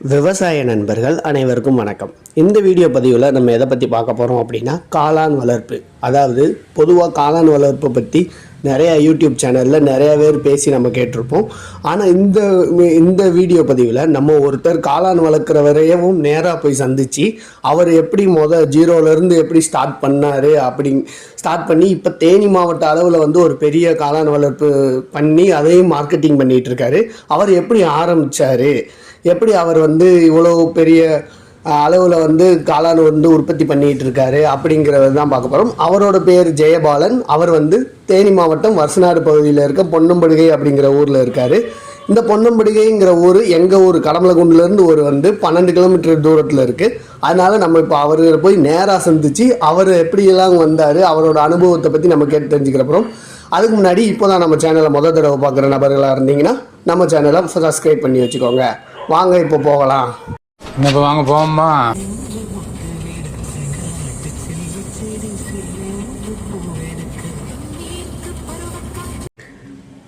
விவசாய நண்பர்கள் அனைவருக்கும் வணக்கம். இந்த வீடியோ பதிவில் நம்ம எதை பற்றி பார்க்க போகிறோம் அப்படின்னா காளான் வளர்ப்பு. அதாவது பொதுவாக காளான் வளர்ப்பை பற்றி நிறையா யூடியூப் சேனலில் நிறைய பேர் பேசி நம்ம கேட்டிருப்போம். ஆனால் இந்த இந்த வீடியோ பதிவில் நம்ம ஒருத்தர் காளான் வளர்க்குறவரையும் நேராக போய் சந்தித்து அவர் எப்படி மொதல் ஜீரோலேருந்து எப்படி ஸ்டார்ட் பண்ணார் அப்படி ஸ்டார்ட் பண்ணி இப்போ தேனி மாவட்ட அளவில் வந்து ஒரு பெரிய காளான் வளர்ப்பு பண்ணி அதையும் மார்க்கெட்டிங் பண்ணிகிட்ருக்காரு அவர் எப்படி ஆரம்பித்தார் எப்படி அவர் வந்து இவ்வளோ பெரிய அளவில் வந்து காளான் வந்து உற்பத்தி பண்ணிகிட்டு இருக்காரு அப்படிங்கிறத தான் பார்க்க போகிறோம் அவரோட பேர் ஜெயபாலன். அவர் வந்து தேனி மாவட்டம் வருசநாடு பகுதியில் இருக்க பொன்னம்படுகை அப்படிங்கிற ஊரில் இருக்கார். இந்த பொன்னம்படுகைங்கிற ஊர் எங்கள் ஊர்? கடமலகுண்டுலேருந்து ஒரு வந்து பன்னெண்டு கிலோமீட்டர் தூரத்தில் இருக்குது அதனால் நம்ம இப்போ அவர் போய் நேராக சந்திச்சு அவர் எப்படியெல்லாம் வந்தார் அவரோட அனுபவத்தை பற்றி நம்ம கேட்டு தெரிஞ்சிக்கிறப்பறோம் அதுக்கு முன்னாடி இப்போ தான் நம்ம சேனலை முதல் தடவை பார்க்குற நபர்களாக இருந்தீங்கன்னா நம்ம சேனலை சப்ஸ்கிரைப் பண்ணி வச்சுக்கோங்க. வாங்க இப்போ போகலாம். என்ன இப்போ வாங்க போவோம்மா.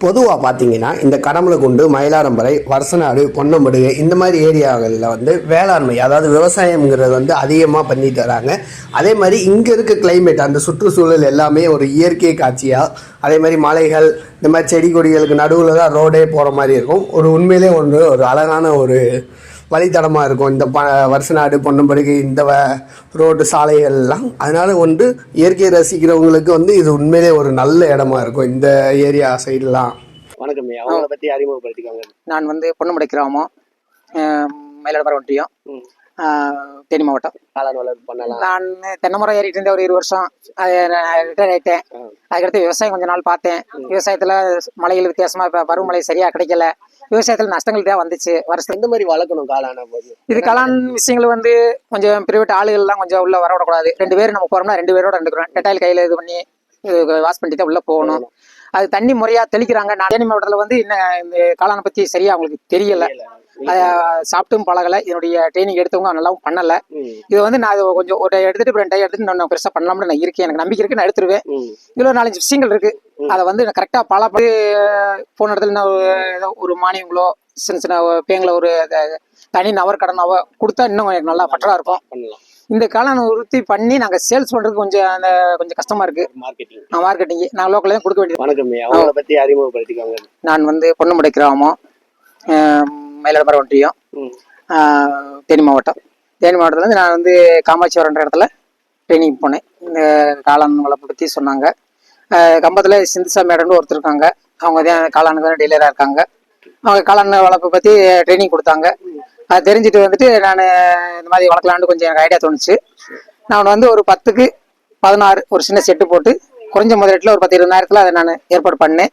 பொதுவாக பார்த்தீங்கன்னா இந்த கடமலக்குண்டு மயிலாரம்பரை வரசநாடு பொன்னம்படுகை இந்த மாதிரி ஏரியாக்களில் வந்து வேளாண்மை அதாவது விவசாயம்ங்கிறது வந்து அதிகமாக பண்ணிட்டு வராங்க. அதே மாதிரி இங்கே இருக்க கிளைமேட் அந்த சுற்றுச்சூழல் எல்லாமே ஒரு இயற்கை காட்சியாக அதே மாதிரி மலைகள் இந்த மாதிரி செடி கொடிகளுக்கு நடுவில் தான் ரோடே போகிற மாதிரி இருக்கும். ஒரு உண்மையிலே ஒன்று ஒரு அழகான ஒரு வழித்தடமாக இருக்கும். இந்த ப வருஷநாடு பொன்னம்படுகை இந்த வ ரோடு சாலைகள் எல்லாம் அதனால் வந்து இயற்கையை ரசிக்கிறவங்களுக்கு வந்து இது உண்மையிலே ஒரு நல்ல இடமா இருக்கும். இந்த ஏரியா சைடெலாம். வணக்கம் அவங்கள பற்றி அறிமுகப்படுத்திக்கோங்க. நான் வந்து பொன்னுமடை கிராமம். அஹ் மயிலாடுதுறை ஒன்றியம் தேனி மாவட்டம். நான் தென்னை மரம் ஏறிட்டு இருந்தேன் ஒரு இரு வருஷம். அது ரிட்டையர் ஆயிட்டேன். அதுக்கடுத்து விவசாயம் கொஞ்ச நாள் பார்த்தேன். விவசாயத்தில் வித்தியாசமா இப்போ பருவமழை சரியா கிடைக்கல. விவசாயத்தில் நஷ்டங்கள் தான் வந்துச்சு. வருஷம் எந்த மாதிரி வளர்க்கணும் காளான போது? இது கலான் விஷயங்கள் வந்து கொஞ்சம் பிரைவேட் ஆளுகள்லாம் கொஞ்சம் உள்ள வரவிடக்கூடாது. ரெண்டு பேர் நம்ம போறோம்னா ரெண்டு பேரோட இருந்துக்கிறோம் டெட்டாயில் கையில் இது பண்ணி வாஷ் பண்ணிட்டு தான் உள்ள போகணும். அது தண்ணி முறையா தெளிக்கிறாங்க. நான் தேனி மாவட்டத்தில் வந்து இன்னும் இந்த காளானை பத்தி சரியா அவங்களுக்கு தெரியல. சாப்பிட்டும் பழகலை. இதனுடைய ட்ரைனிங் எடுத்தவங்க நல்லாவும் பண்ணல. இது வந்து நான் இது கொஞ்சம் ஒரு எடுத்துட்டு ரெண்டு எடுத்துட்டு நான் பெருசா பண்ணலாம்னு நான் இருக்கேன். எனக்கு நம்பிக்கை இருக்கு நான் எடுத்துருவேன். இதுல நாலஞ்சு விஷயங்கள் இருக்கு. அதை வந்து நான் கரெக்டா பல போன இடத்துல நான் ஒரு ஏதோ ஒரு மானியங்களோ சின்ன சின்ன பேங்களை ஒரு அத- தனி நவர் கடனாவோ கொடுத்தா இன்னும் எனக்கு நல்லா பற்றா இருக்கும். இந்த காளான் உறுதி பண்ணி நாங்க சேல்ஸ் பண்றதுக்கு கொஞ்சம் அந்த கொஞ்சம் கஷ்டமா இருக்கு. மார்க்கெட்டிங் மார்க்கெட்டிங் நான் லோக்கல்ல தான் கொடுக்க வேண்டியது. வணக்கம் அவங்கள பற்றி அறிமுகப்படுத்திக்கோங்க. நான் வந்து பொன்னுமடை கிராமம் அஹ் மயிலாடுதுறை ஒன்றியம் தேனி மாவட்டம். தேனி மாவட்டத்துலேருந்து நான் வந்து காமாட்சிவரன்ற இடத்துல ட்ரைனிங் போனேன். இந்த காளான் வளர்ப்பு பற்றி சொன்னாங்க கம்பத்தில் சிந்துசா மேடம்னு ஒருத்தர் இருக்காங்க. அவங்க தான் காளானுக்கு தான் டீலராக இருக்காங்க. அவங்க காளான் வளர்ப்பை பற்றி ட்ரைனிங் கொடுத்தாங்க. அது தெரிஞ்சுட்டு வந்துட்டு நான் இந்த மாதிரி வளர்க்கலான்னு கொஞ்சம் எனக்கு ஐடியா தோணுச்சு. நான் வந்து ஒரு பத்துக்கு பதினாறு ஒரு சின்ன செட்டு போட்டு குறைஞ்ச முதலீட்டில் ஒரு பத்து இருபதாயிரத்தில் அதை நான் ஏற்பாடு பண்ணேன்.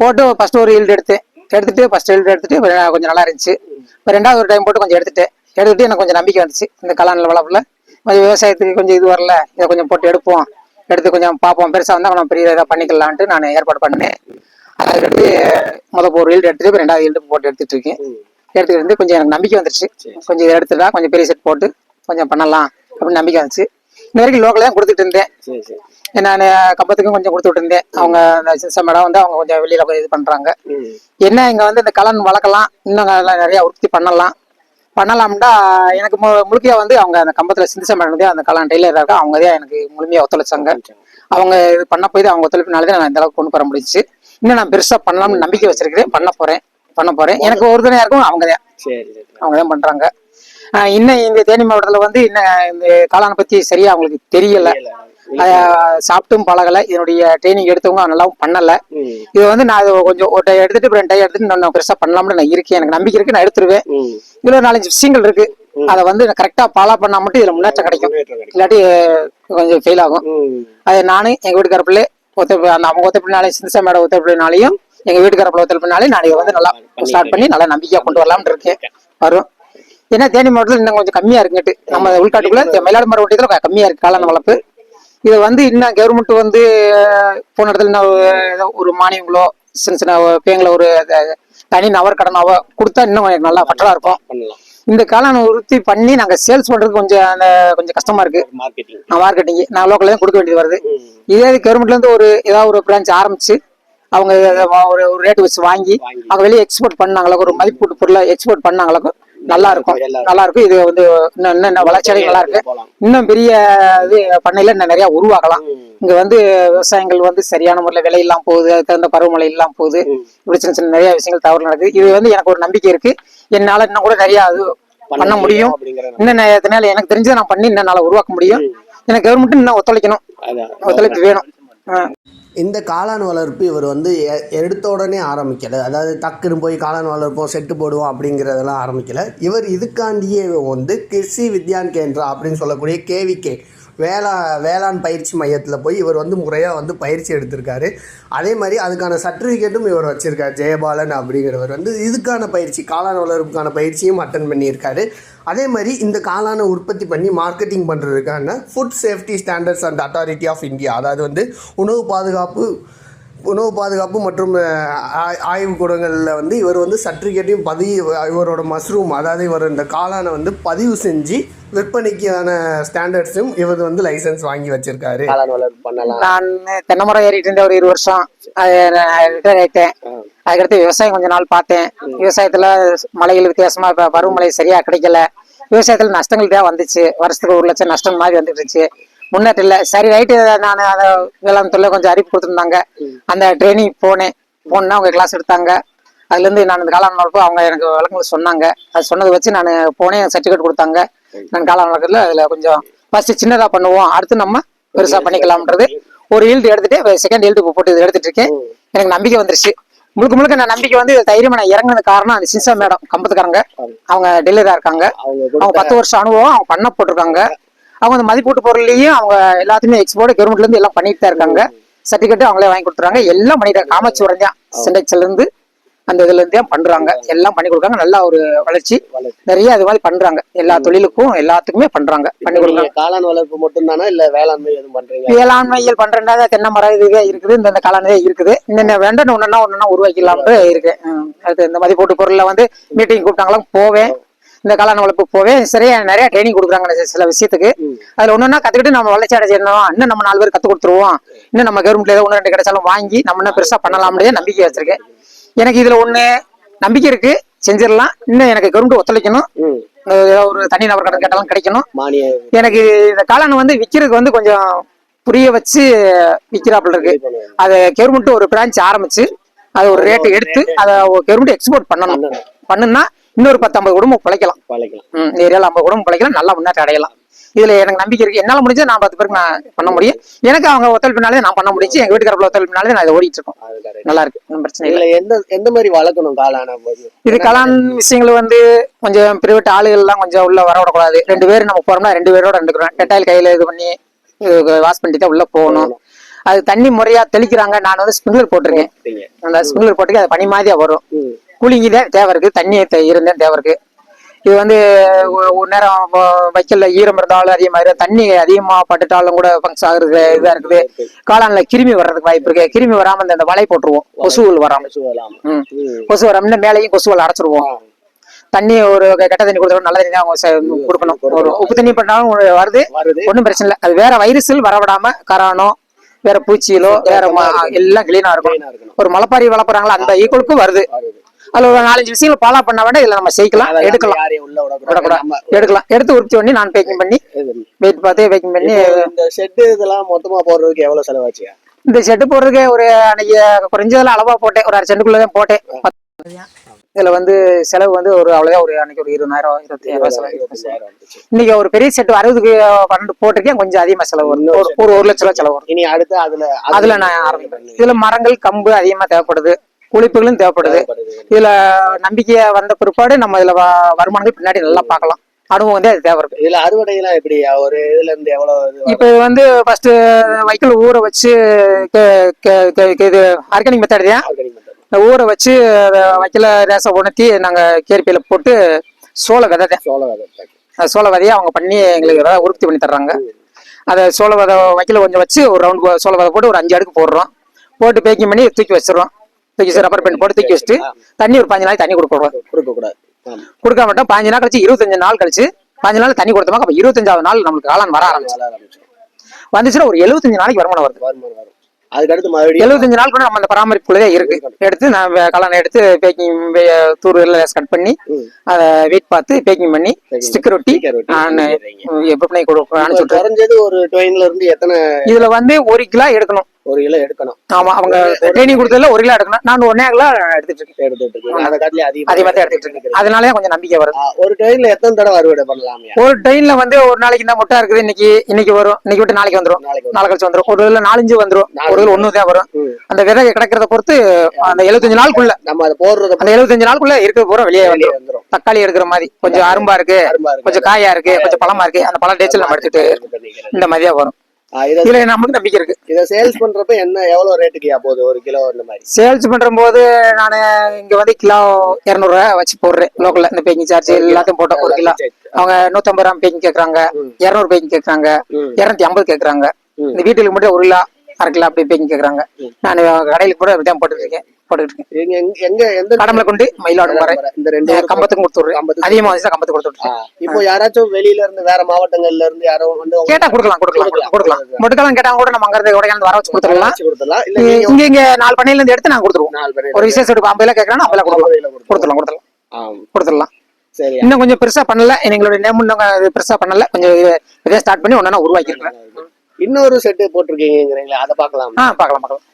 போட்டு ஃபர்ஸ்ட் ஒரு ஈல்டு எடுத்தேன். எடுத்துட்டு ஃபர்ஸ்ட் ஈல்டு எடுத்துட்டு கொஞ்சம் நல்லா இருந்துச்சு. இப்போ ரெண்டாவது ஒரு டைம் போட்டு கொஞ்சம் எடுத்துட்டேன் எடுத்துட்டு எனக்கு கொஞ்சம் நம்பிக்கை வந்துச்சு. இந்த கலானில் வளர்ப்புல. கொஞ்சம் விவசாயத்துக்கு கொஞ்சம் இது வரல இதை கொஞ்சம் போட்டு எடுப்போம். எடுத்து கொஞ்சம் பார்ப்போம். பெருசாக வந்தால் நம்ம பெரிய இதாக பண்ணிக்கலான்ட்டு நான் ஏற்பாடு பண்ணேன். அதுக்கடுத்து முதல் ஒரு ஈல்டு எடுத்துட்டு ரெண்டாவது ஹீல்டு போட்டு எடுத்துட்டு இருக்கேன். எடுத்துக்கிட்டு இருந்து கொஞ்சம் எனக்கு நம்பிக்கை வந்துருச்சு. கொஞ்சம் இதை எடுத்துட்டா கொஞ்சம் பெரிய செட் போட்டு கொஞ்சம் பண்ணலாம் அப்படின்னு நம்பிக்கை வந்துச்சு. இந்த வரைக்கும் லோக்கலாக தான் கொடுத்துட்டு இருந்தேன். நான் கம்பத்துக்கும் கொஞ்சம் கொடுத்து விட்டுருந்தேன். அவங்க அந்த சின்சா மேடம் வந்து அவங்க கொஞ்சம் வெளியில கொஞ்சம் இது பண்றாங்க. என்ன இங்க வந்து இந்த கலன் வளர்க்கலாம். இன்னும் நிறைய உற்பத்தி பண்ணலாம். பண்ணலாம்டா எனக்கு மு- முழுக்கையா வந்து அவங்க அந்த கம்பத்துல சிந்திசா மேடம் அந்த கலான் டெய்லர் இருக்கா அவங்க தான் எனக்கு முழுமையா ஒத்துழைச்சாங்க. அவங்க இது பண்ண போய் அவங்க ஒத்துழைப்பினால நான் இந்த அளவுக்கு கொண்டு வர முடிஞ்சுச்சு. இன்னும் நான் பெருசா பண்ணலாம்னு நம்பிக்கை வச்சிருக்கிறேன். பண்ண போறேன். பண்ண போறேன். எனக்கு ஒரு துணையா இருக்கும் அவங்க தான் அவங்க தான் பண்றாங்க. இன்னும் இந்த தேனி மாவட்டத்துல வந்து இன்னும் இந்த காளானை பத்தி சரியா அவங்களுக்கு தெரியல. சாப்பிட்டும் பழகல. இதனுடைய ட்ரைனிங் எடுத்தவங்க நல்லாவும் பண்ணல. இது வந்து நான் கொஞ்சம் ஒரு டை எடுத்துட்டு ரெண்டு டை எடுத்துட்டு நான் பெருசா பண்ணலாம்னு நான் இருக்கேன். எனக்கு நம்பிக்கை இருக்கு நான் எடுத்துருவேன். இதுல நாலஞ்சு விஷயங்கள் இருக்கு. அதை வந்து கரெக்டா ஃபாலோ பண்ணா மட்டும் இதுல முன்னேற்றம் கிடைக்கும். இல்லாட்டி கொஞ்சம் ஃபெயில் ஆகும். அது நானு எங்க வீட்டுக்கார பிள்ளை ஒத்துழைப்பு அந்த அவங்க ஒத்துழைப்பினாலையும் சிந்தசா மேடம் ஒத்துழைப்பினாலையும் எங்க வீட்டுக்கார பிள்ளை ஒத்துழைப்பினாலையும் நான் இதை வந்து நல்லா ஸ்டார்ட் பண்ணி நல்லா நம்பிக்கையா கொண்டு வரலாம்னு இருக்கேன். வரும். ஏன்னா தேனி மாவட்டத்தில் இன்னும் கொஞ்சம் கம்மியா இருக்குங்கட்டு. நம்ம உள்காட்டுக்குள்ள மயிலாடுமறை ஒட்டியத்துல கொஞ்சம் கம்மியா இருக்கு காளான் வளர்ப்பு. இது வந்து இன்னும் கவர்மெண்ட் வந்து போன இடத்துல இன்னும் ஒரு மானியங்களோ சின்ன சின்ன பேங்களை ஒரு தனி நவர் கடனாவோ கொடுத்தா இன்னும் நல்லா பற்றா இருக்கும். இந்த காளான் உறுதி பண்ணி நாங்க சேல்ஸ் பண்றதுக்கு கொஞ்சம் அந்த கொஞ்சம் கஷ்டமா இருக்கு. மார்க்கெட்டிங் மார்க்கெட்டிங் நான் லோக்கல்ல தான் கொடுக்க வேண்டியது வருது. இதே கவர்மெண்ட்ல இருந்து ஒரு ஏதாவது ஒரு பிரான்ச் ஆரம்பிச்சு அவங்க ஒரு ஒரு ரேட் வச்சு வாங்கி வாங்கி. அவங்க வெளியே எக்ஸ்போர்ட் பண்ணாங்களோ ஒரு மதிப்பீட்டு பொருளை எக்ஸ்போர்ட் பண்ணாங்களோ நல்லா இருக்கும் நல்லா இருக்கும் இது வந்து இன்னும் இன்னும் வளர்ச்சி நல்லா இருக்கு. இன்னும் பெரிய இது பண்ணையில இன்னும் நிறைய உருவாக்கலாம் இங்க வந்து விவசாயங்கள் வந்து சரியான முறையில் விலை இல்லாம போகுது. அதுக்கு தகுந்த பருவமழை இல்லாம போகுது இப்படி சின்ன சின்ன நிறைய விஷயங்கள் தவறு நடக்குது. இது வந்து எனக்கு ஒரு நம்பிக்கை இருக்கு. என்னால இன்னும் கூட நிறைய அது பண்ண முடியும். இன்னும் எத்தனால எனக்கு தெரிஞ்சதை நான் பண்ணி இன்னும் நாள உருவாக்க முடியும். எனக்கு கவர்மெண்ட் இன்னும் ஒத்துழைக்கணும். ஒத்துழைப்பு வேணும். இந்த காளான் வளர்ப்பு இவர் வந்து எ- எடுத்த உடனே ஆரம்பிக்கல. அதாவது டக்குன்னு போய் காளான் வளர்ப்போம் செட்டு போடுவோம் அப்படிங்கிறதெல்லாம் ஆரம்பிக்கல. இவர் இதுக்காண்டியே வந்து கிருஷி வித்யான் கேந்திரா அப்படின்னு சொல்லக்கூடிய கேவிகே வேளா வேளாண் பயிற்சி மையத்தில் போய் இவர் வந்து முறையாக வந்து பயிற்சி எடுத்திருக்காரு. அதே மாதிரி அதுக்கான சர்டிஃபிகேட்டும் இவர் வச்சுருக்கார் ஜெயபாலன் அப்படிங்கிறவர் வந்து இதுக்கான பயிற்சி காளான் வளர்ப்புக்கான பயிற்சியும் அட்டன் பண்ணியிருக்காரு. அதே மாதிரி இந்த காளானை உற்பத்தி பண்ணி மார்க்கெட்டிங் பண்ணுறதுக்கான food safety standards and authority of India அதாவது வந்து உணவு பாதுகாப்பு உணவு பாதுகாப்பு மற்றும் ஆய்வுக்கூடங்களில் வந்து இவர் வந்து சர்டிஃபிகேட்டையும் பதிவு இவரோட மஷ்ரூம் அதாவது இவர் இந்த காளானை வந்து பதிவு செஞ்சு விற்பனைக்கான ஸ்டாண்டர்ட்ஸும் இவர் வந்து லைசன்ஸ் வாங்கி வச்சிருக்காரு. நான் தென்னை மரம் ஏறிட்டு இருந்தேன் ஒரு இருபது வருஷம். ரிட்டையர் ஆயிட்டேன் அதுக்கடுத்து விவசாயம் கொஞ்ச நாள் பார்த்தேன். விவசாயத்துல மழைகள் வித்தியாசமா இப்ப பருவமழை சரியா கிடைக்கல. விவசாயத்துல நஷ்டங்கள் தான் வந்துச்சு. வருஷத்துக்கு ஒரு லட்சம் நஷ்டம் மாதிரி வந்துட்டு இருந்துச்சு. முன்னேற்றம் இல்லை சரி ரைட்டு நான் அதை வேளாண் துறையில கொஞ்சம் அறிவிப்பு கொடுத்துருந்தாங்க. அந்த ட்ரைனிங் போனேன். போனா அவங்க கிளாஸ் எடுத்தாங்க. அதுல இருந்து நான் இந்த காளான் வளர்ப்பு அவங்க எனக்கு விளக்கங்கள் சொன்னாங்க. அது சொன்னதை வச்சு நான் போனேன் சர்டிஃபிகேட் கொடுத்தாங்க. நான் காளான் வளர்க்கறதுல அதுல கொஞ்சம் ஃபர்ஸ்ட் சின்னதா பண்ணுவோம். அடுத்து நம்ம பெருசா பண்ணிக்கலாம்ன்றது. ஒரு ஈல்டு எடுத்துட்டு செகண்ட் ஈல்டு போட்டு இது எடுத்துட்டு இருக்கேன். எனக்கு நம்பிக்கை வந்துருச்சு. முழுக்க முழுக்க நான் நம்பிக்கை வந்து தைரியமா நான் இறங்குனது காரணம் அந்த சின்சா மேடம் கம்பத்துக்காரங்க. அவங்க டெல்லியில இருக்காங்க. அவங்க பத்து வருஷம் அனுபவம் அவங்க பண்ண போட்டிருக்காங்க. அவங்க அந்த மதிப்பூட்டு பொருள்லயும் அவங்க எல்லாத்தையுமே எக்ஸ்போர்ட் கவர்மெண்ட்ல இருந்து எல்லாம் பண்ணிட்டு தான் இருக்காங்க. சர்டிபிகேட் அவங்களே வாங்கி கொடுத்துறாங்க எல்லாம் பண்ணிட்டாங்க காமாட்சிபுரம் தான் சென்டெக்ஸ்ல இருந்து அந்த இதுல இருந்து பண்றாங்க. எல்லாம் பண்ணி கொடுக்காங்க நல்ல ஒரு வளர்ச்சி. நிறைய அது மாதிரி பண்றாங்க. எல்லா தொழிலுக்கும் எல்லாத்துக்குமே பண்றாங்க. பண்ணி கொடுக்குறாங்க. காளான் வளர்ப்பு மட்டும் தானா இல்ல வேளாண்மை எதுவும் பண்றீங்க வேளாண்மையில் பண்றதா தென்னை மரம் இதுவே இருக்குது. இந்த இந்த காளானே இருக்குது. இன்னும் வேண்டாம் ஒன்னா ஒன்னா உருவாக்கலாம்னு இருக்கு. அது இந்த மதிப்பூட்டு பொருள்ல வந்து மீட்டிங் கூப்பிட்டாங்களும். போவேன். இந்த காளான் வளர்ப்பு போவேன் சரியா நிறைய ட்ரைனிங் கொடுக்குறாங்க சில- விஷயத்துக்கு. அதுல ஒன்னொன்னா கத்துக்கிட்டு நம்ம வளர்ச்சி அடைஞ்சிடணும் இன்னும் நம்ம நாலு பேர் கத்து கொடுத்துருவோம். இன்னும் நம்ம கவர்மெண்ட்ல ஏதோ ஒன்று ரெண்டு கிடைச்சாலும் வாங்கி நம்ம இன்னும் பெருசா பண்ணலாம்னு நம்பிக்கை வச்சிருக்கேன். எனக்கு இதுல ஒண்ணு நம்பிக்கை இருக்கு. செஞ்சிடலாம். இன்னும் எனக்கு கவர்மெண்ட் ஒத்துழைக்கணும். ஒரு தனி நபர் கடன் கேட்டாலும் கிடைக்கணும். எனக்கு இந்த காளான் வந்து விக்கிறதுக்கு வந்து கொஞ்சம் புரிய வச்சு விக்கிறாப்புல இருக்கு. அதை கவர்மெண்ட் ஒரு பிரான்ச் ஆரம்பிச்சு அது ஒரு ரேட்டு எடுத்து அதை கவர்மெண்ட் எக்ஸ்போர்ட் பண்ணணும். பண்ணுனா இன்னொரு பத்து ஐம்பது குடும்பம் பிழைக்கலாம். பழைக்கலாம். ஏரியால ஐம்பது குடும்பம் பிழைக்கலாம் நல்லா முன்னேற்றம் அடையலாம். இதுல எனக்கு நம்பிக்கை இருக்கு. என்னால முடிஞ்சது நான் பத்து பேருக்கு நான் பண்ண முடியும். எனக்கு அவங்க ஒத்துழைப்பினாலே நான் பண்ண முடிச்சு எங்க வீட்டுக்காரப்புல ஒத்துழைப்பினாலே நான் இதை ஓடிட்டு இருக்கோம். நல்லா இருக்கு. ஒன்றும் பிரச்சனை இல்லை. எந்த எந்த மாதிரி வளர்க்கணும் போது? இது கலான் விஷயங்கள் வந்து கொஞ்சம் பிரைவேட் ஆளுகள் எல்லாம் கொஞ்சம் உள்ள வர விடக்கூடாது ரெண்டு பேரும் நம்ம போறோம்னா ரெண்டு பேரோட ரெண்டு டெட்டாயில் கையில இது பண்ணி வாஷ் பண்ணிட்டு தான் உள்ள போகணும். அது தண்ணி முறையா தெளிக்கிறாங்க. நான் வந்து ஸ்ப்ரிங்க்லர் போட்டிருக்கேன். அந்த ஸ்ப்ரிங்க்லர் போட்டுக்கு அது பனி மாதிரியா வரும். கூலிங் தான் தேவை இருக்கு தண்ணி இருந்தேன் தேவை இருக்கு இது வந்து ஒரு நேரம் வைக்கல ஈரம் இருந்தாலும் அதிகமா இருக்கு தண்ணி அதிகமா பட்டுட்டாலும் கூட ஃபங்க்ஷன் ஆகுறது இதா இருக்குது. காளான்ல கிருமி வர்றதுக்கு வாய்ப்பு இருக்கு. கிருமி வராம இந்த- வலை போட்டுருவோம். கொசுகள் வராம. கொசு வராம. மேலேயும் கொசுவல் அடைச்சிருவோம் தண்ணி ஒரு கெட்ட தண்ணி கொடுத்தாலும் நல்ல தண்ணி தான் அவங்க கொடுக்கணும். ஒரு உப்பு தண்ணி பண்ணாலும் வருது. ஒன்றும் பிரச்சனை இல்லை. அது வேற வைரஸில் வரவிடாம கரானோ வேற பூச்சியிலோ வேற எல்லாம் கிளீனா இருக்கும். ஒரு மலைப்பாரி வளர்ப்புறாங்களா அந்த ஈக்குவலுக்கும் வருது. அதுல ஒரு நாலஞ்சு விஷயங்கள் ஃபாலோ பண்ண வேண்டாம் இதுல நம்ம அதெல்லாம் எடுக்கலாம். விடக்கூடாது. எடுக்கலாம். எடுத்து உற்பத்தி பண்ணி நான் பேக்கிங் பண்ணி. வெயிட் பார்த்து பேக்கிங் பண்ணி இந்த ஷெட் இதெல்லாம் மொத்தமா போடுறதுக்கு எவ்வளவு செலவாச்சு? இந்த செட்டு போடுறதுக்கு ஒரு அன்னைக்கு குறைஞ்சதுல அளவா போட்டேன். ஒரு அரை சென்ட்டுக்குள்ள தான் போட்டேன் இதுல வந்து செலவு வந்து ஒரு அவ்வளவுதான் ஒரு அன்னைக்கு ஒரு இருபதாயிரம் இருபத்தி ரூபாய் செலவு. இன்னைக்கு ஒரு பெரிய செட் அறுபதுக்கு பன்னெண்டு போட்டிருக்கேன். கொஞ்சம் அதிகமா செலவு வரும். ஒரு- ஒரு லட்ச ரூபா செலவு வரும். இனி அடுத்து அதுல அதுல நான் ஆரம்பிப்பேன். இதுல மரங்கள் கம்பு அதிகமா தேவைப்படுது. குளிப்புகளும் தேவைப்படுது. இதுல நம்பிக்கையா வந்த பிற்பாடு நம்ம இதுல வருமானங்கள் பின்னாடி நல்லா பார்க்கலாம். அனுபவம் வந்து அது தேவை இருக்கு. இதுல அறுவடை எல்லாம் எப்படி? ஒரு இதுல இருந்து எவ்வளவு இப்ப இது வந்து ஃபர்ஸ்ட் வைக்கல் ஊற வச்சு இது ஆர்கானிக் மெத்தட் தான் ஊற வச்சு வைக்கல ரேசை உணர்த்தி நாங்க கேரிப்பையில போட்டு சோள விதை தான் சோள விதை சோள விதையை அவங்க பண்ணி எங்களுக்கு உற்பத்தி பண்ணி தர்றாங்க. அதை சோள விதை வைக்கல கொஞ்சம் வச்சு ஒரு ரவுண்ட் சோள விதை போட்டு ஒரு அஞ்சு அடுக்கு போடுறோம். போட்டு பேக்கிங் பண்ணி தூக்கி வச்சிடுறோம். தூக்கி ரப்பர் பேண்ட் போட்டு தூக்கி வச்சுட்டு தண்ணி ஒரு பாஞ்சு நாளைக்கு தண்ணி கொடுக்குறோம் கொடுக்க கூடாது ஆமா. கொடுக்க மாட்டோம் பாஞ்சு நாள் கழிச்சு இருபத்தஞ்சு நாள் கழிச்சு பாஞ்சு நாள் தண்ணி கொடுத்தோமா? அப்ப இருபத்தஞ்சாவது நாள் நம்மளுக்கு காளான் வர ஆரம்பிச்சு. வந்துச்சுன்னா ஒரு எழுபத்தஞ்சு நாளைக்கு வருமானம் வருது. அதுக்கடுத்து மறுபடியும் எழுபத்தஞ்சு நாள் கூட நம்ம அந்த பராமரிப்புக்குள்ளே இருக்கு. எடுத்து நான் கலனை எடுத்து பேக்கிங் தூர்ல கட் பண்ணி. அதை வெயிட் பார்த்து பேக்கிங் பண்ணி ஸ்டிக்கர் ஒட்டி நான். எப்படி அனுப்பிச்சு. குறைஞ்சது ஒரு ட்ரெயின்ல இருந்து எத்தனை இதுல வந்து ஒரு கிலோ எடுக்கணும். ஒரு கிலோ எடுக்கணும். ஆமா அவங்க ட்ரைனிங் கொடுத்ததுல ஒரு கிலோ எடுக்கணும். நான் ஒன்னே கிலோ எடுத்துட்டு இருக்கேன். எடுத்துட்டு இருக்கீங்க அதை காட்டிலே அதிகமா அதே மாதிரி தான் எடுத்துட்டு இருக்கேன். அதனாலே கொஞ்சம் நம்பிக்கை வருது ஆ, ஒரு ட்ரெயின்ல எத்தனை தடவை அறுவடை பண்ணலாம்யா? ஒரு ட்ரெயின்ல வந்து ஒரு நாளைக்கு இந்த முட்டை இருக்குது இன்னைக்கு இன்னைக்கு வரும். இன்னைக்கு விட்டு நாளைக்கு வந்துரும். நாளைக்கு நாளை கழிச்சு வந்துரும். ஒரு இதுல நாலஞ்சு வந்துரும். ஒரு இதுல ஒண்ணு தான் வரும். அந்த விதை கிடைக்கிறத பொறுத்து அந்த எழுபத்தஞ்சு நாளுக்குள்ள நம்ம அதை போடுறத அந்த எழுபத்தஞ்சு நாளுக்குள்ள இருக்கிற பூரா வெளியே வந்துரும். தக்காளி எடுக்கிற மாதிரி கொஞ்சம் அரும்பா இருக்கு. கொஞ்சம் காயா இருக்கு கொஞ்சம் பழமா இருக்கு அந்த பழ டேச்சில் நம்ம எடுத்துட்டு. இந்த மாதிரியா வரும். இதுல நமக்கு நம்பிக்கை இருக்கு. இத சேல்ஸ் பண்றப்ப என்ன எவ்வளவு ரேட்டுக்குயா போகுது? ஒரு கிலோ அந்த மாதிரி. சேல்ஸ் பண்ற போது நான் இங்க வந்து கிலோ இரநூறுவா வச்சு போடுறேன் லோக்கல்ல இந்த பேக்கிங் சார்ஜ் எல்லாத்தையும் போட்ட ஒரு கிலோ. அவங்க நூத்தம்பது ரூபா பேக்கிங் கேக்குறாங்க இருநூறு பேக்கிங் கேக்குறாங்க. இருநூத்தி ஐம்பது கேக்குறாங்க. இந்த வீட்டுக்கு மட்டும் ஒரு கிலோ அரை கிலோ அப்படி பேக்கிங் கேக்குறாங்க. நான் கடையில கூட இப்படி தான் போட்டுட்டு இருக்கேன் போட்டுட்டு இருக்கேன் எங்க எங்க- எங்க எந்த கடம்பல கொண்டு மயிலாடும் வரேன் இந்த ரெண்டு கம்பத்துக்கு கம்பத்துக்கு. அதிகமா ஆ, கொடுத்துட்றேன். இப்போ யாராச்சும் வெளியில இருந்து வேற மாவட்டங்கள்ல இருந்து யாரோ வந்து கேட்டா கொடுக்கலாம் கொடுக்கலாம் கொடுக்கலாம். மொட்டுக்காலம் கேட்டா கூட நம்ம அங்க இருந்து உடையாந்து வர வச்சு கொடுத்துடலாம். கொடுத்துடலாம். இங்க இங்க நாலு பண்ணையில இருந்து எடுத்து நாங்க கொடுத்துருவோம். ஒரு விசேஷம் எடுப்பு ஐம்பதுல கேட்கறாங்க ஐம்பதுல கொடுக்கலாம். கொடுத்துடலாம் கொடுத்துடலாம். இன்னும் கொஞ்சம் பெருசா பண்ணல. எங்களோட நேம் இன்னும் பெருசா பண்ணல. கொஞ்சம் இது- ஸ்டார்ட் பண்ணி ஒன்னா உருவாக்கிருக்கேன் இன்னொரு செட்டு போட்டிருக்கீங்கிறீங்களா அதை பார்க்கலாம்? ஆ பார்க்கலாம் பார்க்கலாம்.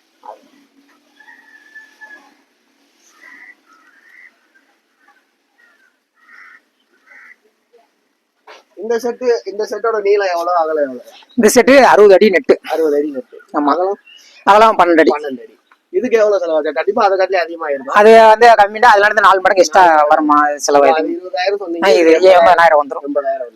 இந்த செட்டு இந்த செட்டோட நீளம் எவ்வளவு? அகலம் இந்த செட்டு அறுபது அடி நெட்டு அறுபது அடி நெட்டு ஆமா. அகலம்? அதெல்லாம் பன்னெண்டு அடி. பன்னெண்டு அடி. இதுக்கு எவ்வளவு செலவாச்சு கண்டிப்பா அதை காட்டிலே அதிகமாயிருக்கும் அது வந்து கம்மியா அதுல இருந்து நாலு மடங்கு எக்ஸ்ட்ரா வருமா செலவாயிடும் அது இருபதாயிரம் சொன்னீங்க. இது எண்பதாயிரம் வந்துடும் எண்பதாயிரம்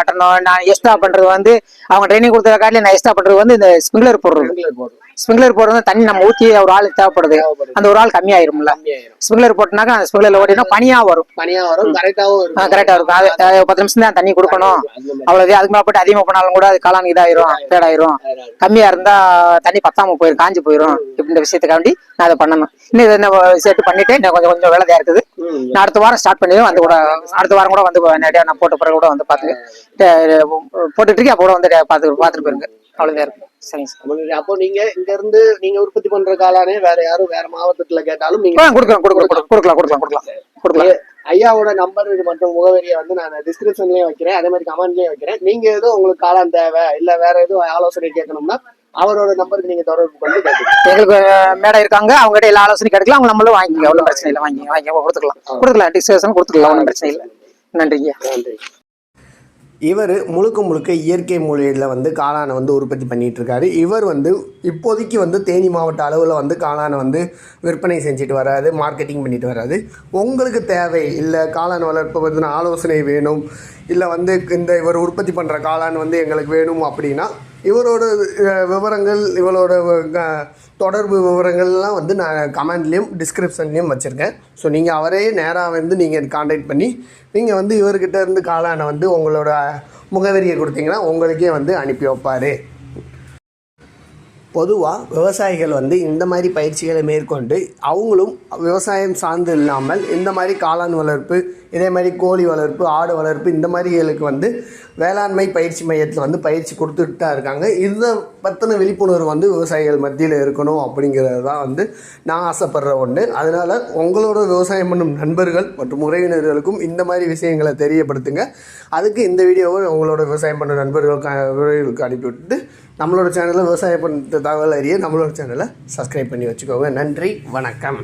கட்டணும் நான் எக்ஸ்ட்ரா பண்றது வந்து அவங்க ட்ரைனிங் கொடுத்த காட்டில நான் எக்ஸ்ட்ரா பண்றது வந்து இந்த ஸ்ப்ரிங்க்லர் போடுறது. ஸ்ப்ரிங்க்லர் போடுறது. தண்ணி நம்ம ஊத்தி ஒரு ஆள் தேவைப்படுது. அந்த ஒரு ஆள் கம்மியாயிரும்ல. கம்மியாயிரும். ஸ்ப்ரிங்க்லர் போட்டனாக்கா அந்த ஸ்ப்ரிங்க்லர் ஓட்டினா பனியா வரும். தனியா வரும் கரெக்டாவும் கரெக்டா இருக்கும். அது பத்து நிமிஷம் தான் தண்ணி கொடுக்கணும். அவ்வளவு அதுக்கு மேல போட்டு அதிகமா பண்ணாலும் கூட அது காளான் இதாயிரும் பேடாயிரும். கம்மியா இருந்தா தண்ணி பத்தாம போயிரும் காஞ்சு போயிரும். இந்த விஷயத்துக்காண்டி நான் அதை பண்ணணும். இன்னும் இதை செட் பண்ணிட்டு இன்னும் கொஞ்சம் கொஞ்சம் வேலை இருக்குது. நான் அடுத்த வாரம் ஸ்டார்ட் பண்ணி வந்து கூட அடுத்த வாரம் கூட வந்து நேரடியா நான் போட்ட பிறகு கூட வந்து பாத்துங்க போட்டுட்டு இருக்கேன். அப்போ கூட வந்து பாத்து பாத்துட்டு போயிருங்க அவ்வளவுதான் இருக்கு. சரிங்க சார். அப்ப- நீங்க இங்க இருந்து நீங்க உற்பத்தி பண்ற காளானே வேற யாரும் வேற மாவட்டத்துல கேட்டாலும் நீங்க கொடுக்கலாம் கொடுக்கலாம் கொடுக்கலாம் கொடுக்கலாம் கொடுக்கலாம் கொடுக்கலாம். ஐயாவோட நம்பர் மற்றும் முகவரியை வந்து நான் டிஸ்கிரிப்ஷன்லயும் வைக்கிறேன். அதே மாதிரி கமெண்ட்லயும் வைக்கிறேன். நீங்க எதுவும் உங்களுக்கு காளான் தேவை இல்ல வேற எதுவும் ஆலோசனை கேட்கணும்னா அவரோட நம்பருக்கு நீங்க தொடர்பு பண்ணி எங்களுக்கு மேடம் இருக்காங்க. அவங்க கிட்ட எல்லா ஆலோசனையும் கிடைக்கலாம் அவங்க நம்மளும் வாங்கிக்க ஒன்றும் பிரச்சனை இல்லை. வாங்கி வாங்கி கொடுத்துக்கலாம். கொடுத்துக்கலாம் டிஸ்கஷன் கொடுத்துக்கலாம். ஒன்றும் பிரச்சனை இல்லை. நன்றிங்க. நன்றி. இவர் முழுக்க முழுக்க இயற்கை முறையில் வந்து காளானை வந்து உற்பத்தி பண்ணிட்டு இருக்காரு இவர் வந்து இப்போதைக்கு வந்து தேனி மாவட்ட அளவில் வந்து காளானை வந்து விற்பனை செஞ்சுட்டு வராது மார்க்கெட்டிங் பண்ணிட்டு வராது உங்களுக்கு தேவை இல்லை காளான் வளர்ப்பு பற்றின ஆலோசனை வேணும் இல்லை வந்து இந்த இவர் உற்பத்தி பண்ணுற காளான் வந்து எங்களுக்கு வேணும் அப்படின்னா இவரோட விவரங்கள் இவரோட தொடர்பு விவரங்கள்லாம் வந்து நான் கமெண்ட்லேயும் டிஸ்கிரிப்ஷன்லேயும் வச்சுருக்கேன். ஸோ நீங்கள் அவரே நேராக வந்து நீங்கள் காண்டாக்ட் பண்ணி நீங்கள் வந்து இவர்கிட்ட இருந்து காளானை வந்து உங்களோட முகவரியை கொடுத்தீங்கன்னா உங்களுக்கே வந்து அனுப்பி வைப்பார். பொதுவாக விவசாயிகள் வந்து இந்த மாதிரி பயிற்சிகளை மேற்கொண்டு அவங்களும் விவசாயம் சார்ந்து இல்லாமல் இந்த மாதிரி காளான் வளர்ப்பு இதே மாதிரி கோழி வளர்ப்பு ஆடு வளர்ப்பு இந்த மாதிரிகளுக்கு வந்து வேளாண்மை பயிற்சி மையத்தில் வந்து பயிற்சி கொடுத்துட்டு தான் இருக்காங்க. இதை பற்றின விழிப்புணர்வு வந்து விவசாயிகள் மத்தியில் இருக்கணும் அப்படிங்கிறது தான் வந்து நான் ஆசைப்படுற ஒன்று அதனால் உங்களோட விவசாயம் பண்ணும் நண்பர்கள் மற்றும் உறவினர்களுக்கும் இந்த மாதிரி விஷயங்களை தெரியப்படுத்துங்க. அதுக்கு இந்த வீடியோவை உங்களோட விவசாயம் பண்ணும் நண்பர்களுக்கு உறவினர்களுக்கு அனுப்பிவிட்டு நம்மளோட சேனலில் விவசாயம் பண்ணுற தகவல் அறிய நம்மளோட சேனலை சப்ஸ்கிரைப் பண்ணி வச்சுக்கோங்க. நன்றி வணக்கம்.